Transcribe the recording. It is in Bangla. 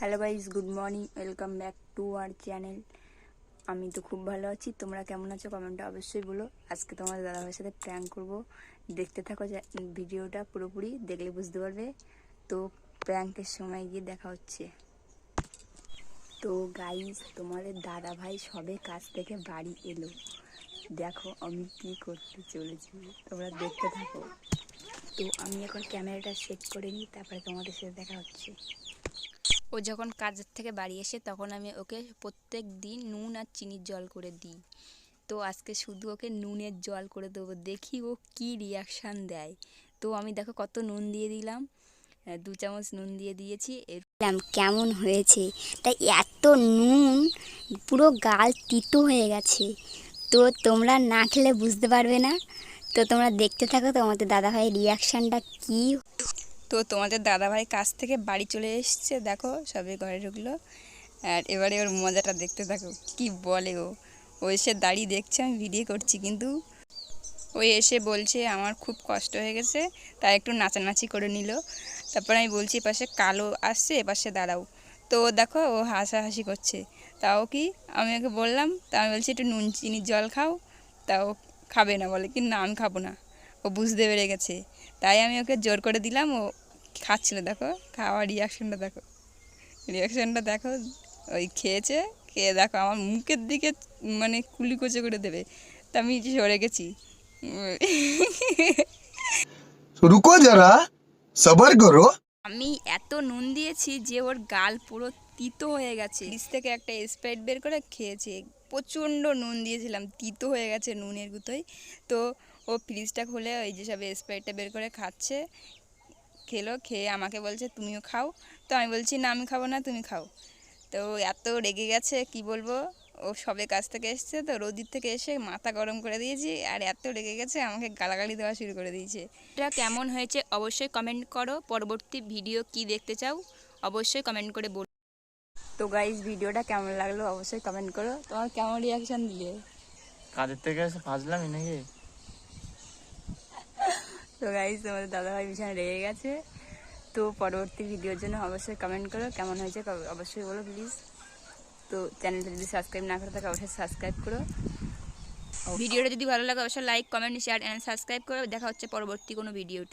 Hello guys good morning welcome back to our channel আমি তো খুব ভালো আছি। তোমরা কেমন আছো? কমেন্টে অবশ্যই বলো। আজকে তোমার দাদাভাইয়ের সাথে প্র্যাঙ্ক করব। দেখতে থাকো ভিডিওটা পুরোপুরি, দেখলে বুঝতে পারবে। তো প্র্যাঙ্কের সময় গিয়ে দেখা হচ্ছে। তো গাইজ তোমাদের দাদা ভাই সবে কাজ থেকে বাড়ি এলো। দেখো আমি কি করতে চলেছি। তোমরা দেখতে থাকো। তো আমি এখন ক্যামেরাটা সেট করে নিই, তারপরে তোমাদের সাথে দেখা হচ্ছে। ও যখন কাজের থেকে বাড়ি এসে তখন আমি ওকে প্রত্যেক দিন নুন আর চিনির জল করে দিই। তো আজকে শুধু ওকে নুনের জল করে দেবো। দেখি ও কি রিয়াকশান দেয়। তো আমি দেখো কত নুন দিয়ে দিলাম। দু চামচ নুন দিয়ে দিয়েছি। কেমন হয়েছে? তাই এত নুন, পুরো গাল তিতো হয়ে গেছে। তো তোমরা না খেলে বুঝতে পারবে না। তো তোমরা দেখতে থাকো তোমাদের দাদাভাইয়ের রিয়াকশানটা কী তো তোমাদের দাদাভাই কাছ থেকে বাড়ি চলে এসছে, দেখো সবে ঘরে ঢুকলো। আর এবারে ওর মজাটা দেখতে থাকো কি বলে ও। ও এসে দাঁড়িয়ে দেখছে, আমি ভিডিও করছি কিন্তু। ওই এসে বলছে, আমার খুব কষ্ট হয়ে গেছে, তাই একটু নাচানাচি করে নিল। তারপর আমি বলছি, এপাশে কালো আসছে, এপাশে দাঁড়াও। তো দেখো ও হাসাহাসি করছে। তাও কি, আমি ওকে বললাম, তা আমি বলছি, একটু নুন চিনির জল খাও। তাও খাবে না বলে কি না, আমি খাব না। ও বুঝতে পেরে গেছে। তাই আমি ওকে জোর করে দিলাম, ও খাচ্ছিল দেখো? খাওয়ার রিয়াকশনটা দেখো। রিয়াকশনটা দেখো ওই খেয়েছে খেয়ে দেখো আমার মুখের দিকে মানে কুলি কুচে করে দেবে। তা আমি সরে গেছি। রুকো যারা সবার করো। আমি এত নুন দিয়েছি যে ওর গাল পুরো তিতো হয়ে গেছে। নিচ থেকে একটা স্প্রাইট বের করে খেয়েছে। প্রচণ্ড নুন দিয়েছিলাম তিতো হয়ে গেছে নুনের গুঁতোয়। তো ও ফ্রিজটা খুলে ওই যেসব স্প্রাইটটা বের করে খাচ্ছে। খেলো খেয়ে আমাকে বলছে তুমিও খাও। তো আমি বলছি না আমি খাব না তুমি খাও। তো এত রেগে গেছে কি বলব? ও সবে কাছ থেকে এসছে তো রোদির থেকে এসে মাথা গরম করে দিয়েছি আর এত রেগে গেছে আমাকে গালাগালি দেওয়া শুরু করে দিয়েছে। এটা কেমন হয়েছে অবশ্যই কমেন্ট করো পরবর্তী ভিডিও কি দেখতে চাও অবশ্যই কমেন্ট করে বলো তো গাইজ ভিডিওটা কেমন লাগল অবশ্যই কমেন্ট করো। তোমার কেমন রিয়াকশন দিলে? কাজের থেকে এসে ফাজলামি নাকি? তো গাইজ তোমাদের দাদাভাই ভীষণ রেগে গেছে। তো পরবর্তী ভিডিওর জন্য অবশ্যই কমেন্ট করো, কেমন হয়েছে অবশ্যই বলো প্লিজ তো চ্যানেলটা যদি সাবস্ক্রাইব না করে থাকে, অবশ্যই সাবস্ক্রাইব করো। ভিডিওটা যদি ভালো লাগে, অবশ্যই like comment share and subscribe করো। দেখা হচ্ছে পরবর্তী কোনো ভিডিওতে